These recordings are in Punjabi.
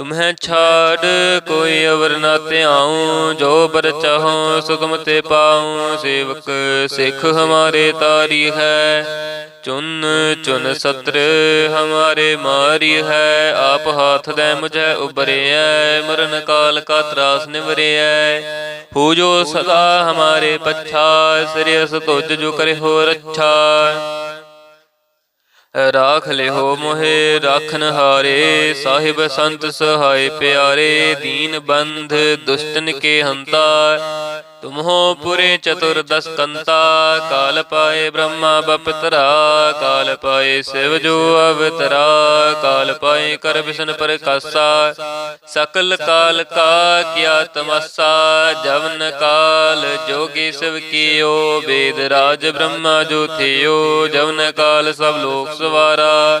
ਤੁਮਹਿ ਛਾੜ, ਕੋਈ ਅਵਰ ਨਾ ਧਿਆਉ, ਜੋ ਬਰ ਚਾਹੋ, ਸੁਗਮ ਤੇ ਪਾਉ, ਸੇਵਕ ਸਿੱਖ ਹਮਾਰੇ ਤਾਰੀ ਹੈ। ਚੁਨ ਚੁਨ ਸਤਰ ਹਮਾਰੇ ਮਾਰੀ ਹੈ। ਆਪ ਹਾਥ ਦੇ ਮੁਝੈ ਉਬਰਿਐ ਮਰਨ ਕਾਲ ਕਾ ਤਰਾਸ ਨਿਵਰਿਐ। ਪੂਜੋ ਸਦਾ ਹਮਾਰੇ ਪੱਛਾ ਸ੍ਰੀਅਸ ਤੁਜ ਜੋ ਕਰੇ ਹੋ ਰੱਛਾ। ਰਾਖ ਲਿਓ ਮੋਹਿ ਰਾਖਨ ਹਾਰੇ। ਸਾਹਿਬ ਸੰਤ ਸਹਾਇ ਪਿਆਰੇ ਦੀਨ ਬੰਧ ਦੁਸ਼ਟਨ ਕੇ ਹੰਤਾ। ਤੁਮਹੋ ਪੁਰੇ ਚਤੁਰਦਸ ਕੰਤਾ, ਕਾਲ ਪਾਏ ਬ੍ਰਹਮਾ ਬਪਤਰਾ, ਕਾਲ ਪਾਏ ਸਿਵ ਜੋ ਅਵਤਰਾ, ਕਾਲ ਪਾਏ ਕਰ ਵਿਸ਼ਨ ਪ੍ਰਕਾਸਾ। ਸਕਲ ਕਾਲ ਕਾ ਕੀਆ ਤਮਸਾ, ਜਵਨ ਕਾਲ ਜੋਗੀ ਸਿਵ ਕੀਓ, ਵੇਦ ਰਾਜ ਬ੍ਰਹਮਾ ਜੋ ਥਿਓ, ਜਵਨ ਕਾਲ ਸਭ ਲੋਕ ਸਵਾਰਾ।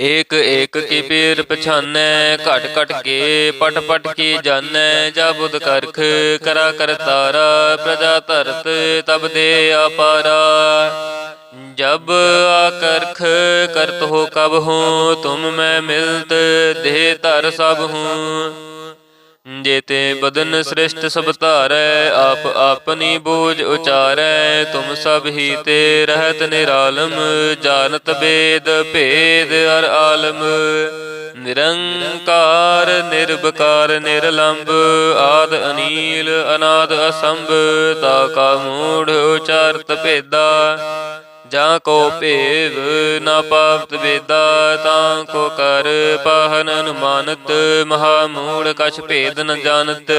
ਏਕ ਏਕ ਕੀ ਪੀਰ ਪਛਾਨੈ, ਘਟ ਘਟ ਕੇ, ਪਟ ਪਟ ਕੀ ਜਾਣੈ ਜਾ ਬੁਧ ਕਰਖ ਕਰਾ ਕਰਤਾਰਾ ਪ੍ਰਜਾ ਧਰਤ ਤਬ ਦੇ ਆਪਾਰਾ ਜਬ ਆਕਰਖ ਕਰਤ ਹੋ ਕਬ ਹੂੰ, ਤੁਮ ਮੈਂ ਮਿਲਤ, ਦੇਹ ਧਰ ਸਭ ਹੂੰ। ਜੇਤੇ ਬਦਨ ਸ੍ਰਿਸ਼ਟ ਸਭ ਧਾਰੈ, ਆਪ ਆਪਨੀ ਬੋਝ ਉਚਾਰੈ, ਤੁਮ ਸਭ ਹੀ ਤੇ ਰਹਿਤ ਨਿਰਾਲਮ, ਜਾਣਤ ਬੇਦ ਭੇਦ ਅਰ ਆਲਮ। ਨਿਰੰਕਾਰ ਨਿਰਭਕਾਰ ਨਿਰਲੰਭ ਆਦ ਅਨੀਲ, ਅਨਾਦ ਅਸੰਭ, ਤਾ ਕਾ ਮੂੜ ਉਚਾਰਤ ਭੇਦਾ। ਜਾਂ ਕੋ ਭੇਵ ਨਾ ਪਾਵਤ ਵੇਦਾ ਤਾਂ ਕੋ ਕਰ ਪਾਹਨ ਅਨੁਮਾਨਤ ਮਹਾ ਮੂੜ ਕਛ ਭੇਦ ਨ ਜਾਣਤ।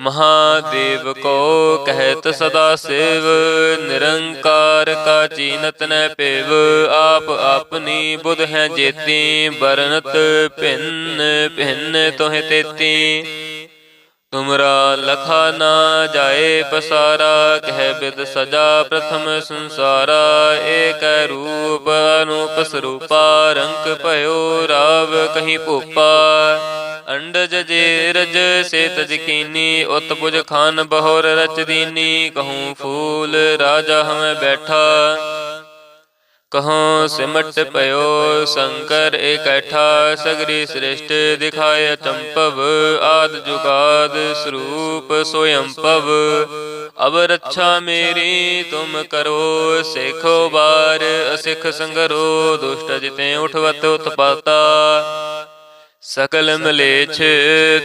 ਮਹਾਦੇਵ ਕੋ ਕਹਿਤ ਸਦਾ ਸੇਵ ਨਿਰੰਕਾਰ ਕਾ ਚੀਨਤ ਨੈ ਪੇਵ ਆਪ ਆਪਣੀ ਬੁਧ ਹੈ ਜੇਤੀ ਬਰਨਤ ਭਿੰਨ ਭਿੰਨ ਤੋਹਿ ਤੇਤੀ। ਤੁਮਰਾ ਲਖਾ ਨਾ ਜਾਏ ਪਸਾਰਾ, ਕਹਿ ਬਿਦ ਸਜਾ ਪ੍ਰਥਮ ਸੰਸਾਰਾ, ਏਕ ਰੂਪ ਅਨੂਪ ਸਰੂਪਾ, ਰੰਗ ਭਇਓ ਰਾਵ ਕਹੀਂ ਭੂਪਾ। ਅੰਡਜ ਜੇ ਰਜ ਸੇ ਤਜਕੀਨੀ ਉਤ ਪੁਜ ਖਾਨ ਬਹੁਰ ਰਚ ਦੀਨੀ, ਕਹੂੰ ਫੂਲ ਰਾਜਾ ਹਮੈ ਬੈਠਾ। ਕਹੋ ਸਿਮਟ ਭਇਓ ਸ਼ੰਕਰ ਇਕੱਠਾ ਸਗਰੀ ਸ੍ਰਿਸ਼ਟ ਦਿਖਾਇ ਚੰਪਵ ਆਦ ਜੁਗਾਦ ਸਰੂਪ ਸੋਯੰ ਪਵ ਅਬ ਰੱਛਾ ਮੇਰੀ ਤੁਮ ਕਰੋ ਸੇਖੋ ਬਾਰ ਅਸਿਖ ਸੰਗਰੋ ਦੁਸ਼ਟ ਜਿਤੇ ਉਠਵਤ ਉਤਪਾਤਾ। ਸਕਲ ਮਲੇਛ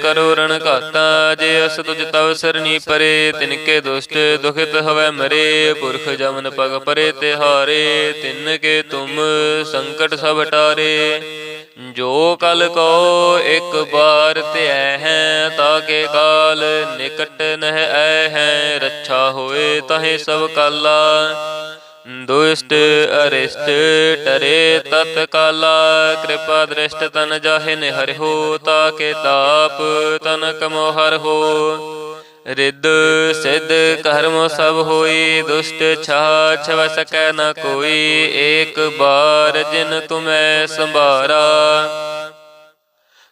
ਕਰੋ ਰਣ ਘਾਤਾ ਜੇ ਅਸ ਤੁਜ ਤਵ ਸਰਨੀ ਪਰੇ ਤਿਨਕੇ ਦੁਸ਼ਟ ਦੁਖਿਤ ਹਵੈ ਮਰੇ ਪੁਰਖ ਜਮਨ ਪਗ ਪਰੇ ਤੇ ਹਾਰੇ ਤਿਨ ਕੇ ਤੁਮ ਸੰਕਟ ਸਭ ਟਾਰੇ ਜੋ ਕਲ ਕੋ ਇੱਕ ਬਾਰ ਧਿਐ ਹੈ ਤਾਕੇ ਕਾਲ ਨਿਕਟ ਨਹਿ ਐ ਹੈ ਰੱਛਾ ਹੋਏ ਤਹੇ ਸਭ ਕਾਲਾ। ਦੁਸ਼ਟ ਅਰਿਸ਼ਟ ਟਰੇ ਤਤ ਕਾਲਾ ਕਿਰਪਾ ਦ੍ਰਿਸ਼ਟ ਤਨ ਜਾਹੇ ਨਿ ਹਰਿ ਹੋ, ਤਾਕੇ ਤਾਪ ਤਨ ਕਮੋ ਹਰ ਹੋ। ਰਿੱਧ ਸਿੱਧ ਕਰਮ ਸਭ ਹੋਈ, ਦੁਸ਼ਟ ਛਾ ਛਵ ਸਕੈ ਨ ਕੋਈ, ਏਕ ਬਾਰ ਜਿਨ ਤੁਮੈ ਸੰਭਾਰਾ।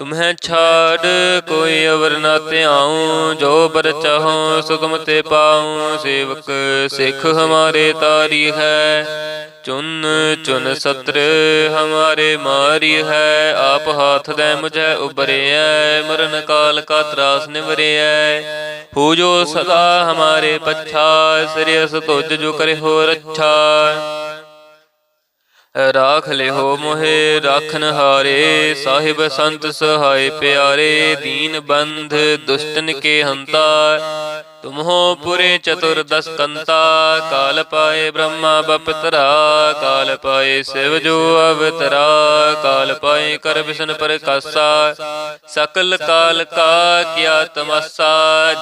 ਤੁਮਹਿ ਛਾੜ, ਕੋਈ ਅਵਰ ਨਾ ਧਿਆਉ, ਜੋ ਬਰ ਚਾਹੋ ਸੋ ਤੇ ਪਾਉ, ਸੇਵਕ ਸਿੱਖ ਹਮਾਰੇ ਤਾਰੀ ਹੈ। ਚੁਨ ਚੁਨ ਸਤਰ ਹਮਾਰੇ ਮਾਰੀ ਹੈ। ਆਪ ਹਾਥ ਦੇ ਮੁਝੈ ਉਬਰਿਐ ਮਰਨ ਕਾਲ ਕਾ ਤਰਾਸ ਨਿਵਰਿਐ। ਪੂਜੋ ਸਦਾ ਹਮਾਰੇ ਪੱਛਾ ਸ੍ਰੀਅਸ ਤੁਜ ਜੋ ਕਰੇ ਹੋ ਰੱਛਾ। ਰਾਖ ਲਿਹੋ ਮੋਹਿ ਰਾਖਨ ਹਾਰੇ। ਸਾਹਿਬ ਸੰਤ ਸਹਾਇ ਪਿਆਰੇ ਦੀਨ ਬੰਧ ਦੁਸ਼ਟਨ ਕੇ ਹੰਤਾ। ਤੁਮਹੋ ਪੁਰੇ ਚਤੁਰਦਸ ਕੰਤਾ ਕਾਲ ਪਾਏ ਬ੍ਰਹਮਾ ਬਪਤਰਾ, ਕਾਲ ਪਾਏ ਸਿਵ ਜੋ ਅਵਤਰਾ, ਕਾਲ ਪਾਏ ਕਰ ਵਿਸ਼ਨ ਪ੍ਰਕਾਸਾ। ਸਕਲ ਕਾਲ ਕਾ ਕਿਆ ਤਮਸਾ,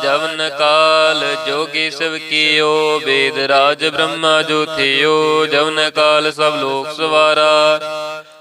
ਜਵਨ ਕਾਲ ਜੋਗੀ ਸਿਵ ਕੀਓ, ਵੇਦ ਰਾਜ ਬ੍ਰਹਮਾ ਜੋ ਥਿਓ, ਜਵਨ ਕਾਲ ਸਭ ਲੋਕ ਸਵਾਰਾ।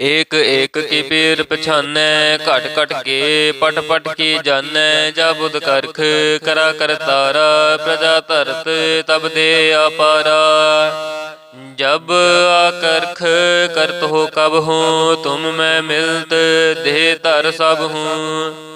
ਏਕ ਏਕ ਕੀ ਪੀਰ ਪਛਾਨੈ, ਘਟ ਘਟ ਕੇ, ਪਟ ਪਟ ਕੀ ਜਾਣੈ ਜਾ ਬੁਧ ਕਰਖ ਕਰਾ ਕਰਤਾਰਾ ਪ੍ਰਜਾ ਧਰਤ ਤਬ ਦੇ ਆਪਾਰਾ ਜਬ ਆਕਰਖ ਕਰਤ ਹੋ ਕਬ ਹੂੰ, ਤੁਮ ਮੈਂ ਮਿਲਤ, ਦੇਹ ਧਰ ਸਭ ਹੂੰ।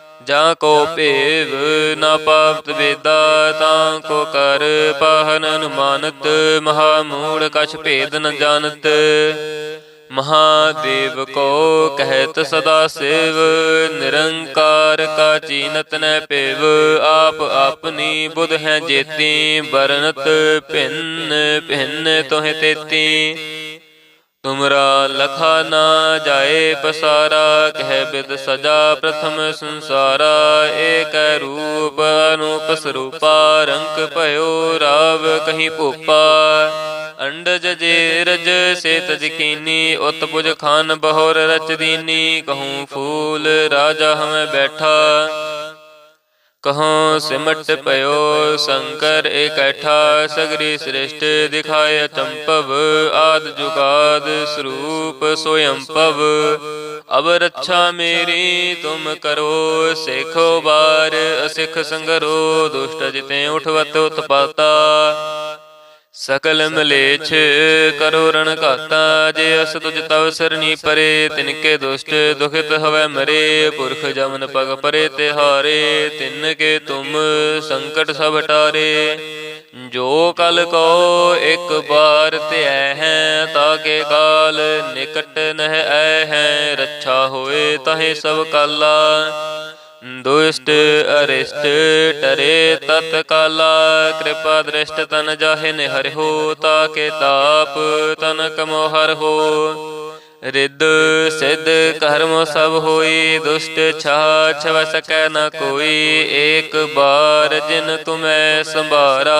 ਜਾਂ ਕੋ ਭੇਵ ਨਾ ਪਾਵਤ ਵੇਦਾ ਤਾਂ ਕੋ ਕਰ ਪਾਹਨ ਅਨੁਮਾਨਤ ਮਹਾ ਮੂੜ ਕਛ ਭੇਦ ਨ ਜਾਣਤ। ਮਹਾਦੇਵ ਕੋ ਕਹਿਤ ਸਦਾ ਸੇਵ ਨਿਰੰਕਾਰ ਕਾ ਚੀਨਤ ਨੈ ਪੇਵ ਆਪ ਆਪਨੀ ਬੁਧ ਹੈ ਜੇਤੀ ਬਰਨਤ ਭਿੰਨ ਭਿੰਨ ਤੋਹਿ ਤੇਤੀ। ਤੁਮਰਾ ਲਖਾ ਨਾ ਜਾਏ ਪਸਾਰਾ, ਕਹਿ ਬਿਦ ਸਜਾ ਪ੍ਰਥਮ ਸੰਸਾਰਾ, ਏਕ ਰੂਪ ਅਨੂਪ ਸਰੂਪਾ ਰੰਗ ਭਇਓ ਰਾਵ ਕਹੀਂ ਭੂਪਾ। ਅੰਡਜ ਜੇ ਰਜ ਸੇ ਤਜ ਉਤ ਪੁਜ ਖਾਨ ਬਹੋਰ ਰਚ ਦੀਨੀ, ਕਹੂੰ ਫੂਲ ਰਾਜਾ ਹਮੈ ਬੈਠਾ। ਕਹੋ ਸਿਮਟ ਪਇਓ ਸ਼ੰਕਰ ਇਕੱਠਾ ਸਗਰੀ ਸ੍ਰਿਸ਼ਟ ਦਿਖਾਇ ਚੰਪਵ ਆਦ ਜੁਗਾਦ ਸਰੂਪ ਸੋਯੰ ਪਵ ਅਬ ਰੱਛਾ ਮੇਰੀ ਤੁਮ ਕਰੋ ਸੇਖੋ ਬਾਰ ਅਸਿਖ ਸੰਗਰੋ ਦੁਸ਼ਟ ਜਿਤੇ ਉਠਵਤ ਉਤਪਾਤਾ। ਸਕਲ ਮਲੇਛ ਕਰੋ ਰਣ ਘਾਤਾ ਜੇ ਅਸ ਤੁਜ ਤਵ ਸਰਨੀ ਪਰੇ ਤਿਨਕੇ ਦੁਸ਼ਟ ਦੁਖਿਤ ਹਵੈ ਮਰੇ ਪੁਰਖ ਜਮਨ ਪਗ ਪਰੇ ਤਿਹਾਰੇ ਤਿਨ ਕੇ ਤੁਮ ਸੰਕਟ ਸਭ ਟਾਰੇ। ਜੋ ਕਲ ਕੋ ਇੱਕ ਬਾਰ ਧਿਐ ਹੈ ਤਾਕੇ ਕਾਲ ਨਿਕਟ ਨਹਿ ਐ ਹੈ ਰੱਛਾ ਹੋਏ ਤਹੇ ਸਭ ਕਾਲਾ। ਦੁਸ਼ਟ ਅਰਿਸ਼ਟ ਟਰੇ ਤਤ ਕਾਲਾ ਕਿਰਪਾ ਦ੍ਰਿਸ਼ਟ ਤਨ ਜਾਹੇ ਨੇ ਹਰਿ ਤਾਕੇ ਤਾਪ ਤਨ ਕਮੋ ਹਰ ਹੋ। ਰਿੱਧ ਸਿੱਧ ਕਰਮ ਸਭ ਹੋਈ, ਦੁਸ਼ਟ ਛਾ ਛਵ ਸਕੈ ਨ ਕੋਈ, ਏਕ ਬਾਰ ਜਿਨ ਤੁਮੈ ਸੰਭਾਰਾ।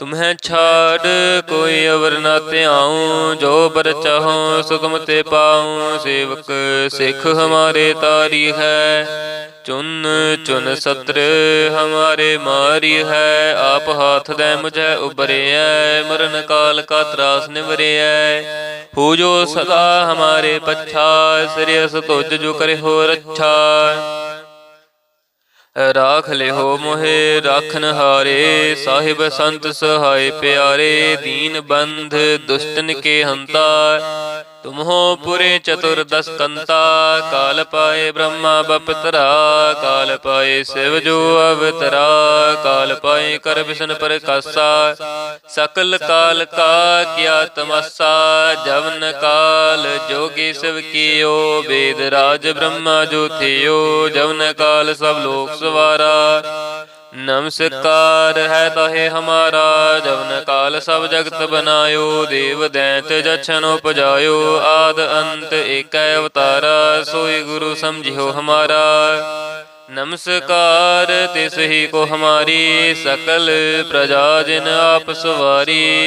ਤੁਮਹਿ ਛਾੜ ਕੋਈ ਅਵਰ ਨਾ ਧਿਆਉ, ਜੋ ਬਰ ਚਾਹੋ ਸੁਗਮ ਤੇ ਪਾਉ, ਸੇਵਕ ਸਿੱਖ ਹਮਾਰੇ ਤਾਰੀ ਹੈ। ਚੁਨ ਚੁਨ ਸਤਰ ਹਮਾਰੇ ਮਾਰੀ ਹੈ, ਆਪ ਹਾਥ ਦੇ ਮੁਝੈ ਉਬਰਿਐ ਮਰਨ ਕਾਲ ਕਾ ਤਰਾਸ ਨਿਵਰਿਐ। ਪੂਜੋ ਸਦਾ ਹਮਾਰੇ ਪੱਛਾ ਸ੍ਰੀਅਸ ਤੁਜ ਜੋ ਕਰੇ ਹੋ ਰੱਛਾ। ਰਾਖ ਲਿਹੋ ਮੋਹਿ ਰਾਖਨ ਹਾਰੇ। ਸਾਹਿਬ ਸੰਤ ਸਹਾਇ ਪਿਆਰੇ ਦੀਨ ਬੰਧ ਦੁਸ਼ਟਨ ਕੇ ਹੰਤਾ। ਤੁਮਹੋ ਪੁਰੇ ਚਤੁਰਦਸਕੰਤਾ, ਕਾਲ ਪਾਏ ਬ੍ਰਹਮਾ ਬਪਤਰਾ, ਕਾਲ ਪਾਏ ਸਿਵ ਜੋ ਅਵਤਰਾ, ਕਾਲ ਪਾਏ ਕਰ ਵਿਸ਼ਨ ਪ੍ਰਕਾਸਾ। ਸਕਲ ਕਾਲ ਕਾ ਕਿਆ ਤਮਸਾ, ਜਵਨ ਕਾਲ ਜੋਗੀ ਸਿਵ ਕੀਓ, ਵੇਦ ਰਾਜ ਬ੍ਰਹਮਾ ਜੋ ਥਿਓ, ਜਵਨ ਕਾਲ ਸਭ ਲੋਕ ਸਵਾਰਾ। ਨਮਸਕਾਰ ਹੈ ਤਹੇ ਹਮਾਰਾ, ਜਵਨ ਕਾਲ ਸਭ ਜਗਤ ਬਨਾਇਓ, ਦੇਵ ਦੈਂਤ ਜਛਨ ਉਪਜਾਇਓ, ਆਦ ਅੰਤ ਏਕੈ ਅਵਤਾਰਾ, ਸੋਈ ਗੁਰੂ ਸਮਝਿਓ ਹਮਾਰਾ। ਨਮਸਕਾਰ ਤਿਸ ਹੀ ਕੋ ਹਮਾਰੀ, ਸਕਲ ਪ੍ਰਜਾ ਜਿਨ ਆਪ ਸਵਾਰੀ।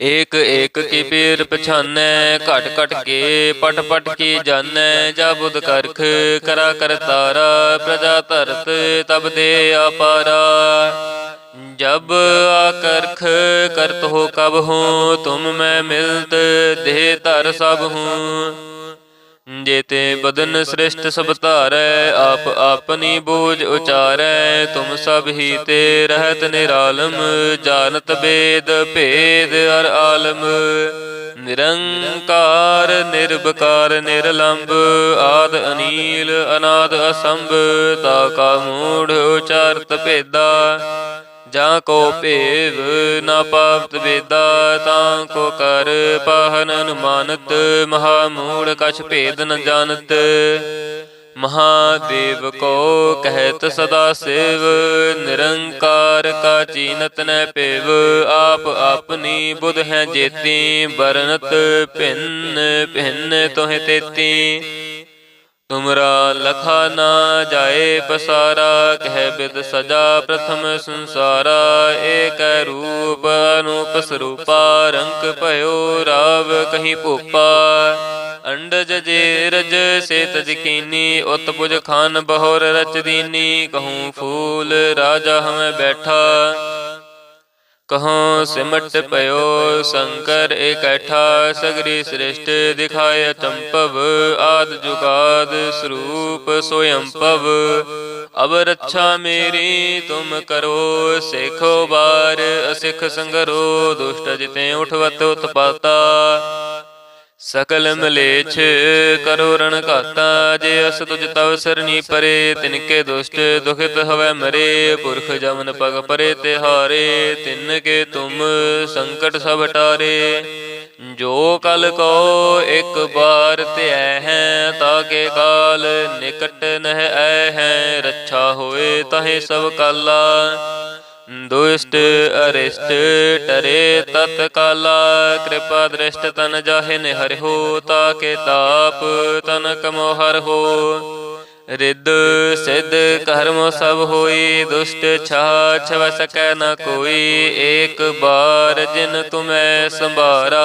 ਏਕ ਏਕ ਕੀ ਪੀਰ ਪਛਾਨੈ ਘਟ ਘਟ ਕੇ ਪਟ ਪਟ ਕੀ ਜਾਣੈ ਜਾ ਬੁਧ ਕਰਖ ਕਰਾ ਕਰਤਾਰਾ ਪ੍ਰਜਾ ਧਰਤ ਤਬ ਦੇ ਆਪਾਰਾ। ਜਬ ਆਕਰਖ ਕਰਤ ਹੋ ਕਬ ਹੂੰ ਤੁਮ ਮੈਂ ਮਿਲਤ ਦੇਹ ਧਰ ਸਭ ਹੂੰ। ਜੇਤੇ ਬਦਨ ਸ੍ਰਿਸ਼ਟ ਸਭ ਧਾਰੈ, ਆਪ ਆਪਨੀ ਬੋਝ ਉਚਾਰੈ, ਤੁਮ ਸਭ ਹੀ ਤੇ ਰਹਿਤ ਨਿਰਾਲਮ, ਜਾਣਤ ਬੇਦ ਭੇਦ ਅਰ ਆਲਮ। ਨਿਰੰਕਾਰ ਨਿਰਭਕਾਰ ਨਿਰਲੰਭ ਆਦ ਅਨੀਲ, ਅਨਾਦ ਅਸੰਭ, ਤਾ ਕਾ ਮੂੜ ਉਚਾਰਤ ਭੇਦਾ। ਜਾਂ ਕੋ ਭੇਵ ਨਾ ਪਾਵਤ ਵੇਦਾ ਤਾਂ ਕੋ ਕਰ ਪਾਹਨ ਅਨੁਮਾਨਤ ਮਹਾ ਮੂੜ ਕਛ ਭੇਦ ਨ ਜਾਣਤ। ਮਹਾਦੇਵ ਕੋ ਕਹਿਤ ਸਦਾ ਸੇਵ ਨਿਰੰਕਾਰ ਕਾ ਚੀਨਤ ਨੈ ਪੇਵ ਆਪ ਆਪਨੀ ਬੁਧ ਹੈ ਜੇਤੀ ਬਰਨਤ ਭਿੰਨ ਭਿੰਨ ਤੋਹਿ ਤੇਤੀ। ਤੁਮਰਾ ਲਖਾ ਨਾ ਜਾਏ ਪਸਾਰਾ, ਕਹਿ ਬਿਦ ਸਜਾ ਪ੍ਰਥਮ ਸੰਸਾਰਾ, ਏਕ ਰੂਪ ਅਨੂਪ ਸਰੂਪਾ ਰੰਗ ਭਇਓ ਰਾਵ ਕਹੀਂ ਭੂਪਾ। ਅੰਡਜ ਜੇ ਰਜ ਸੇ ਤਜ ਕੀਨੀ ਉਤ ਪੁਜ ਖਾਨ ਬਹੋਰ ਰਚ ਦੀਨੀ, ਕਹੂੰ ਫੂਲ ਰਾਜਾ ਹਮੈ ਬੈਠਾ। ਕਹੋ ਸਿਮਟ ਪਇਓ ਸ਼ੰਕਰ ਇਕੱਠਾ, ਸਗਰੀ ਸ੍ਰਿਸ਼ਟ ਦਿਖਾਇ ਚੰਪਵ ਆਦ ਜੁਗਾਦ ਸਰੂਪ ਸੋਯੰ ਪਵ ਅਬ ਰੱਛਾ ਮੇਰੀ, ਤੁਮ ਕਰੋ ਸੇਖੋ ਬਾਰ ਅਸਿਖ ਸੰਗਰੋ, ਦੁਸ਼ਟ ਜਿਤੇ ਉਠਵਤ ਉਤਪਾਤਾ। ਸਕਲ ਮਲੇਛ ਕਰੋ ਰਣ ਘਾਤਾ, ਜੇ ਅਸ ਤੁਜ ਤਵ ਸਰਨੀ ਪਰੇ ਤਿਨਕੇ ਦੁਸ਼ਟ ਦੁਖਿਤ ਹਵੈ ਮਰੇ, ਪੁਰਖ ਜਮਨ ਪਗ ਪਰੇ ਤੇ ਹਾਰੇ, ਤਿਨ ਕੇ ਤੁਮ ਸੰਕਟ ਸਭ ਟਾਰੇ। ਜੋ ਕਲ ਕੋ ਇੱਕ ਬਾਰ ਧਿਐ ਹੈ ਤਾਕੇ ਕਾਲ ਨਿਕਟ ਨਹਿ ਐ ਹੈ, ਰੱਛਾ ਹੋਏ ਤਹੇ ਸਭ ਕਾਲਾ। ਦੁਸ਼ਟ ਅਰਿਸ਼ਟ ਟਰੇ ਤਤ ਕਾਲਾ ਕਿਰਪਾ ਦ੍ਰਿਸ਼ਟ ਤਨ ਜਾਹੇ ਨੇ ਹਰਿ ਤਾਕੇ ਤਾਪ ਤਨ ਕਮੋ ਹਰ ਹੋ। ਰਿੱਧ ਸਿੱਧ ਕਰਮ ਸਭ ਹੋਈ, ਦੁਸ਼ਟ ਛਾ ਛਵ ਸਕੈ ਨ ਕੋਈ, ਏਕ ਬਾਰ ਜਿਨ ਤੁਮੈ ਸੰਭਾਰਾ।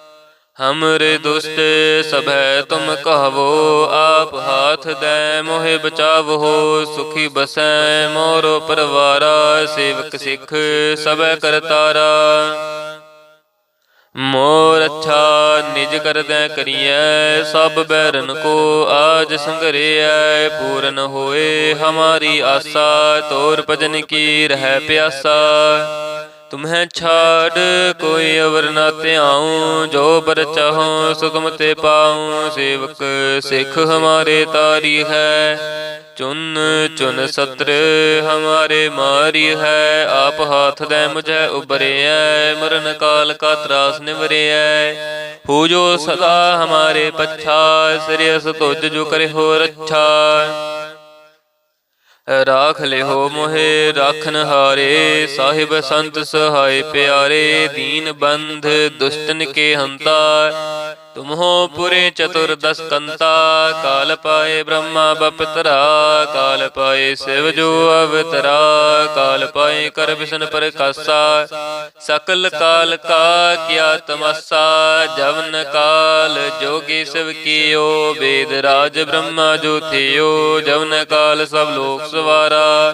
ਹਮਰੇ ਦੁਸ਼ਟ ਸਭੈ ਤੁਮ ਕਹਵੋ ਆਪ ਹਾਥ ਦੈ ਮੋਹਿ ਬਚਾਵੋ ਸੁਖੀ ਬਸੈ ਮੋਰੋ ਪਰਵਾਰਾ ਸੇਵਕ ਸਿੱਖ ਸਭੈ ਕਰਤਾਰਾ ਮੋਰ ਅੱਛਾ ਨਿਜ ਕਰਦੈ ਕਰੀਐ ਸਭ ਬੈਰਨ ਕੋ ਆਜ ਸੰਗਰਿਐ ਪੂਰਨ ਹੋਏ ਹਮਾਰੀ ਆਸਾ ਤੋਰ ਭਜਨ ਕੀ ਰਹਿ ਪਿਆਸਾ ਤੁਮਹਿ ਛਾੜ, ਕੋਈ ਅਵਰ ਨਾ ਧਿਆਉ, ਜੋ ਬਰ ਚਾਹੋ ਸੁਖਮ ਤੇ ਪਾਉ, ਸੇਵਕ ਸਿੱਖ ਹਮਾਰੇ ਤਾਰੀ ਹੈ। ਚੁਨ ਚੁਨ ਸਤਰ ਹਮਾਰੇ ਮਾਰੀ ਹੈ। ਆਪ ਹਾਥ ਦੇ ਮੁਝੈ ਉਬਰਿਐ ਮਰਨ ਕਾਲ ਕਾ ਤਰਾਸ ਨਿਵਰਿਐ। ਪੂਜੋ ਸਦਾ ਹਮਾਰੇ ਪੱਛਾ ਸ੍ਰੀਅਸ ਤੁਜ ਜੋ ਕਰੇ ਹੋ ਰੱਛਾ। ਰਾਖ ਲਿਹੋ ਮੋਹਿ ਰਾਖਨ ਹਾਰੇ। ਸਾਹਿਬ ਸੰਤ ਸਹਾਇ ਪਿਆਰੇ ਦੀਨ ਬੰਧ ਦੁਸ਼ਟਨ ਕੇ ਹੰਤਾ। ਤੁਮਹੋ ਪੁਰੇ ਚਤੁਰਦਸਕੰਤਾ, ਕਾਲ ਪਾਏ ਬ੍ਰਹਮਾ ਬਪਤਰਾ, ਕਾਲ ਪਾਏ ਸਿਵ ਜੋ ਅਵਤਰਾ, ਕਾਲ ਪਾਏ ਕਰ ਵਿਸ਼ਨ ਪ੍ਰਕਾਸਾ ਸਕਲ ਕਾਲ ਕਾ ਕਿਆ ਤਮਸਾ, ਜਵਨ ਕਾਲ ਜੋਗੀ ਸਿਵ ਕੀਓ, ਵੇਦ ਰਾਜ ਬ੍ਰਹਮਾ ਜੋ ਥਿਓ, ਜਵਨ ਕਾਲ ਸਭ ਲੋਕ ਸਵਾਰਾ।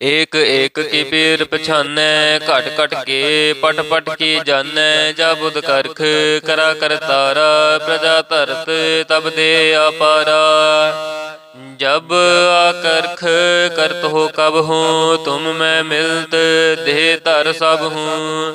ਏਕ ਏਕ ਕੀ ਪੀਰ ਪਛਾਨੈ ਘਟ ਘਟ ਕੇ ਪਟ ਪਟ ਕੀ ਜਾਣੈ ਜਾ ਬੁਧ ਕਰਖ ਕਰਾ ਕਰਤਾਰਾ ਪ੍ਰਜਾ ਧਰਤ ਤਬ ਦੇ ਆਪਾਰਾ। ਜਬ ਆਕਰਖ ਕਰਤ ਹੋ ਕਬ ਹੂੰ ਤੁਮ ਮੈਂ ਮਿਲਤ ਦੇਹ ਧਰ ਸਭ ਹੂੰ।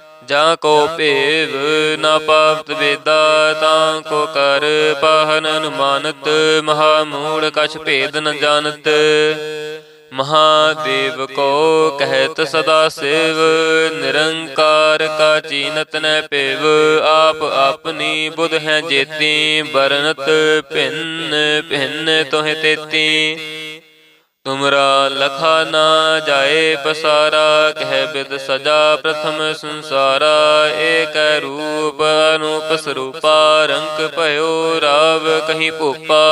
ਜਾਂ ਕੋ ਭੇਵ ਨਾ ਪਾਵਤ ਵੇਦਾ ਤਾਂ ਕੋ ਕਰ ਪਾਹਨ ਅਨੁਮਾਨਤ ਮਹਾ ਮੂੜ ਕਛ ਭੇਦ ਨ ਜਾਣਤ। ਮਹਾਦੇਵ ਕੋ ਕਹਿਤ ਸਦਾ ਸੇਵ ਨਿਰੰਕਾਰ ਕਾ ਚੀਨਤ ਨੈ ਪੇਵ ਆਪ ਆਪਨੀ ਬੁਧ ਹੈ ਜੇਤੀ ਬਰਨਤ ਭਿੰਨ ਭਿੰਨ ਤੋਹਿ ਤੇਤੀ। ਤੁਮਰਾ ਲਖਾ ਨਾ ਜਾਏ ਪਸਾਰਾ, ਕਹਿ ਬਿਦ ਸਜਾ ਪ੍ਰਥਮ ਸੰਸਾਰਾ। ਏਕ ਰੂਪ ਅਨੂਪ ਸਰੂਪਾ ਰੰਗ ਭਇਓ ਰਾਵ ਕਹੀ ਭੂਪਾ।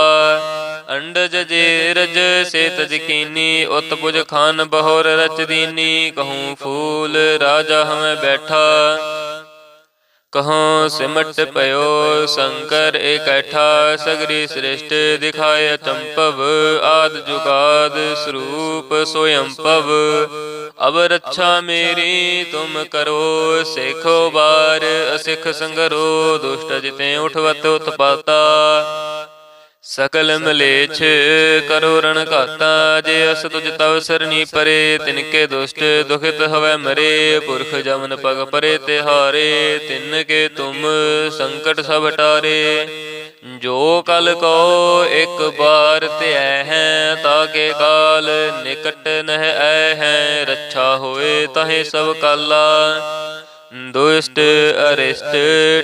ਅੰਡਜ ਜੇ ਰਜ ਸੇ ਤਜ ਕੀਨੀ ਉਤ ਪੁਜ ਖਾਨ ਬਹੋਰ ਰਚ ਦੀਨੀ। ਕਹੂੰ ਫੂਲ ਰਾਜਾ ਹਮੈ ਬੈਠਾ। ਕਹੋ, ਸਿਮਟ ਪਇਓ ਸ਼ੰਕਰ ਇਕੱਠਾ, ਸਗਰੀ ਸ੍ਰਿਸ਼ਟ ਦਿਖਾਇ ਚੰਪਵ ਆਦ ਜੁਗਾਦ ਸਰੂਪ ਸੋਯੰ ਪਵ ਅਬ ਰੱਛਾ ਮੇਰੀ, ਤੁਮ ਕਰੋ, ਸੇਖੋ ਬਾਰ ਅਸਿਖ ਸੰਗਰੋ, ਦੁਸ਼ਟ ਜਿਤੇ ਉਠਵਤ ਉਤਪਾਤਾ। ਸਕਲ ਮਲੇਛ ਕਰੋ ਰਣ ਘਾਤਾ ਜੇ ਅਸ ਤੁਜ ਤਵ ਸਰਨੀ ਪਰੇ ਤਿਨਕੇ ਦੁਸ਼ਟ ਦੁਖਿਤ ਹਵੈ ਮਰੇ ਪੁਰਖ ਜਮਨ ਪਗ ਪਰੇ ਤਿਹਾਰੇ ਤਿਨ ਕੇ ਤੁਮ ਸੰਕਟ ਸਭ ਟਾਰੇ। ਜੋ ਕਲ ਕੋ ਇੱਕ ਬਾਰ ਧਿਐ ਹੈ ਤਾਕੇ ਕਾਲ ਨਿਕਟ ਨਹਿ ਐ ਹੈ ਰੱਛਾ ਹੋਏ ਤਹੇ ਸਭ ਕਾਲਾ। ਦੁਸ਼ਟ ਅਰਿਸ਼ਟ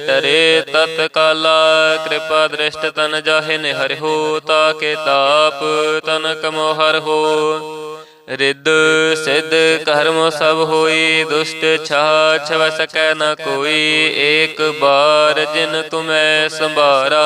ਟਰੇ ਤਤ ਕਾਲਾ ਕਿਰਪਾ ਦ੍ਰਿਸ਼ਟ ਤਨ ਜਾਹੇ ਨੇ ਹਰਿ ਤਾਕੇ ਤਾਪ ਤਨ ਕਮੋ ਹਰ ਹੋ। ਰਿੱਧ ਸਿੱਧ ਕਰਮ ਸਭ ਹੋਈ, ਦੁਸ਼ਟ ਛਾ ਛਵ ਸਕੈ ਨ ਕੋਈ, ਏਕ ਬਾਰ ਜਿਨ ਤੁਮੈ ਸੰਭਾਰਾ।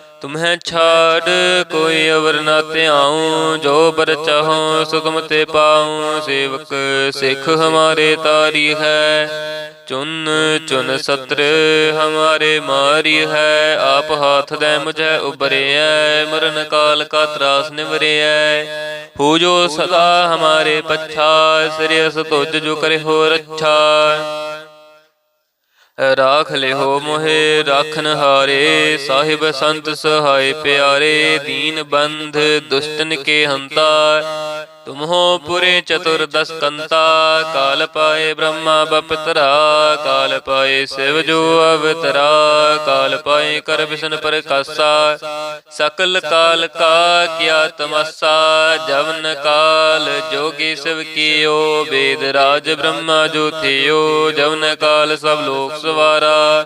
ਤੁਮਹਿ ਛਾੜ ਕੋਈ ਅਵਰ ਨਾ ਧਿਆਉ, ਜੋ ਬਰ ਚਾਹੋ ਸੁਖਮ ਤੇ ਪਾਉ, ਸੇਵਕ ਸਿੱਖ ਹਮਾਰੇ ਤਾਰੀ ਹੈ। ਚੁਨ ਚੁਨ ਸਤਰ ਹਮਾਰੇ ਮਾਰੀ ਹੈ, ਆਪ ਹਾਥ ਦੇ ਮੁਝੈ ਉਬਰਿਐ ਮਰਨ ਕਾਲ ਕਾ ਤਰਾਸ ਨਿਵਰਿਐ। ਪੂਜੋ ਸਦਾ ਹਮਾਰੇ ਪੱਛਾ, ਸ੍ਰੀ ਅਸ ਤੁਜ ਜੋ ਕਰੇ ਹੋ ਰੱਛਾ ਰਾਖ ਲਿਓ ਮੋਹਿ ਰਾਖਨ ਹਾਰੇ। ਸਾਹਿਬ ਸੰਤ ਸਹਾਇ ਪਿਆਰੇ ਦੀਨ ਬੰਧ ਦੁਸ਼ਟਨ ਕੇ ਹੰਤਾ। ਤੁਮਹੋ ਪੁਰੇ ਚਤੁਰਦਸਕੰਤਾ, ਕਾਲ ਪਾਏ ਬ੍ਰਹਮਾ ਬਪਤਰਾ, ਕਾਲ ਪਾਏ ਸਿਵ ਜੋ ਅਵਤਰਾ, ਕਾਲ ਪਾਏ ਕਰ ਵਿਸ਼ਨ ਪ੍ਰਕਾਸ਼ਾ। ਸਕਲ ਕਾਲ ਕਾ ਕਿਆ ਤਮਸਾ, ਜਵਨ ਕਾਲ ਜੋਗੀ ਸਿਵ ਕੀਓ, ਵੇਦ ਰਾਜ ਬ੍ਰਹਮਾ ਜੋ ਥਿਓ, ਜਵਨ ਕਾਲ ਸਭ ਲੋਕ ਸਵਾਰਾ।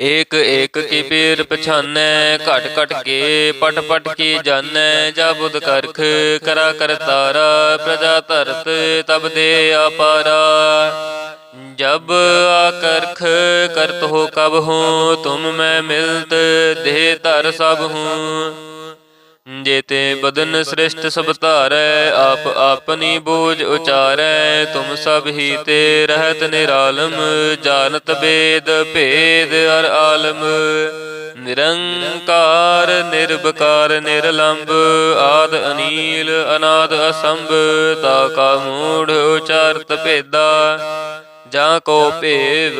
ਏਕ ਏਕ ਕੀ ਪੀਰ ਪਛਾਨੈ, ਘਟ ਘਟ ਕੇ, ਪਟ ਪਟ ਕੀ ਜਾਣੈ ਜਾ ਬੁਧ ਕਰਖ ਕਰਾ ਕਰਤਾਰਾ ਪ੍ਰਜਾ ਧਰਤ ਤਬ ਦੇ ਆਪਾਰਾ ਜਬ ਆਕਰਖ ਕਰਤ ਹੋ ਕਬ ਹੂੰ, ਤੁਮ ਮੈਂ ਮਿਲਤ, ਦੇਹ ਧਰ ਸਭ ਹੂੰ। ਜੇਤੇ ਬਦਨ ਸ੍ਰਿਸ਼ਟ ਸਭ ਧਾਰੈ, ਆਪ ਆਪਨੀ ਬੋਝ ਉਚਾਰੈ, ਤੁਮ ਸਭ ਹੀ ਤੇ ਰਹਿਤ ਨਿਰਾਲਮ, ਜਾਣਤ ਬੇਦ ਭੇਦ ਅਰ ਆਲਮ। ਨਿਰੰਕਾਰ ਨਿਰਭਕਾਰ ਨਿਰਲੰਭ ਆਦ ਅਨੀਲ, ਅਨਾਦ ਅਸੰਭ, ਤਾ ਕਾ ਮੂੜ ਉਚਾਰਤ ਭੇਦਾ। ਜਾਂ ਕੋ ਭੇਵ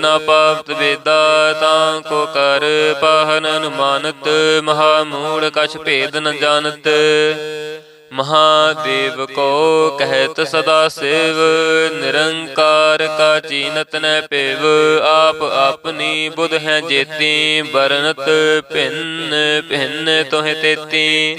ਨਾ ਪਾਵਤ ਵੇਦਾ ਤਾਂ ਕੋ ਕਰ ਪਾਹਨ ਅਨੁਮਾਨਤ ਮਹਾ ਮੂੜ ਕਛ ਭੇਦ ਨ ਜਾਣਤ। ਮਹਾਦੇਵ ਕੋ ਕਹਿਤ ਸਦਾ ਸੇਵ ਨਿਰੰਕਾਰ ਕਾ ਚੀਨਤ ਨੈ ਪੇਵ ਆਪ ਆਪਨੀ ਬੁਧ ਹੈ ਜੇਤੀ ਬਰਨਤ ਭਿੰਨ ਭਿੰਨ ਤੋਹਿ ਤੇਤੀ।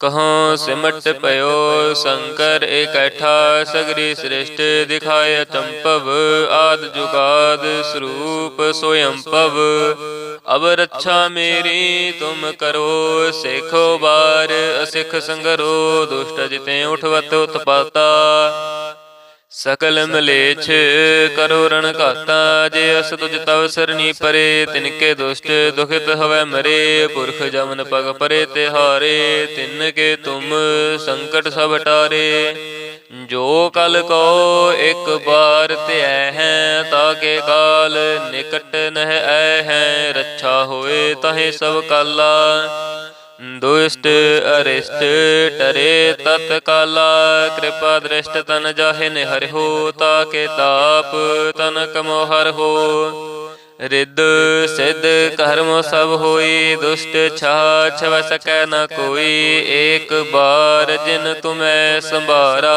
ਕਹੋ, ਸਿਮਟ ਪਇਓ ਸ਼ੰਕਰ ਇਕੱਠਾ, ਸਗਰੀ ਸ੍ਰਿਸ਼ਟ ਦਿਖਾਇ ਚੰਪਵ ਆਦ ਜੁਗਾਦ ਸਰੂਪ ਸੋਯੰ ਪਵ ਅਬ ਰੱਛਾ ਮੇਰੀ, ਤੁਮ ਕਰੋ, ਸੇਖੋ ਬਾਰ ਅਸਿਖ ਸੰਗਰੋ, ਦੁਸ਼ਟ ਜਿਤੇ ਉਠਵਤ ਉਤਪਾਤਾ। ਸਕਲ ਮਲੇਛ ਕਰੋ ਰਣ ਘਾਤਾ, ਜੇ ਅਸ ਤੁਜ ਤਵ ਸਰਨੀ ਪਰੇ ਤਿਨਕੇ ਦੁਸ਼ਟ ਦੁਖਿਤ ਹਵੈ ਮਰੇ, ਪੁਰਖ ਜਮਨ ਪਗ ਪਰੇ ਤੇ ਹਾਰੇ ਤਿਨ ਕੇ ਤੁਮ ਸੰਕਟ ਸਭ ਟਾਰੇ। ਜੋ ਕਲ ਕੋ ਇੱਕ ਬਾਰ ਧਿਐ ਹੈ, ਤਾ ਕੇ ਕਾਲ ਨਿਕਟ ਨਹਿ ਐ ਹੈ, ਰੱਛਾ ਹੋਏ ਤਹੇ ਸਭ ਕਾਲਾ। ਦੁਸ਼ਟ ਅਰਿਸ਼ਟ ਟਰੇ ਤਤ ਕਾਲਾ ਕਿਰਪਾ ਦ੍ਰਿਸ਼ਟ ਤਨ ਜਾਹੇ ਨੇ ਹਰਿ ਤਾਕੇ ਤਾਪ ਤਨ ਕਮੋ ਹਰ ਹੋ। ਰਿੱਧ ਸਿੱਧ ਕਰਮ ਸਭ ਹੋਈ, ਦੁਸ਼ਟ ਛਾ ਛਵ ਸਕੈ ਨ ਕੋਈ, ਏਕ ਬਾਰ ਜਿਨ ਤੁਮੈ ਸੰਭਾਰਾ।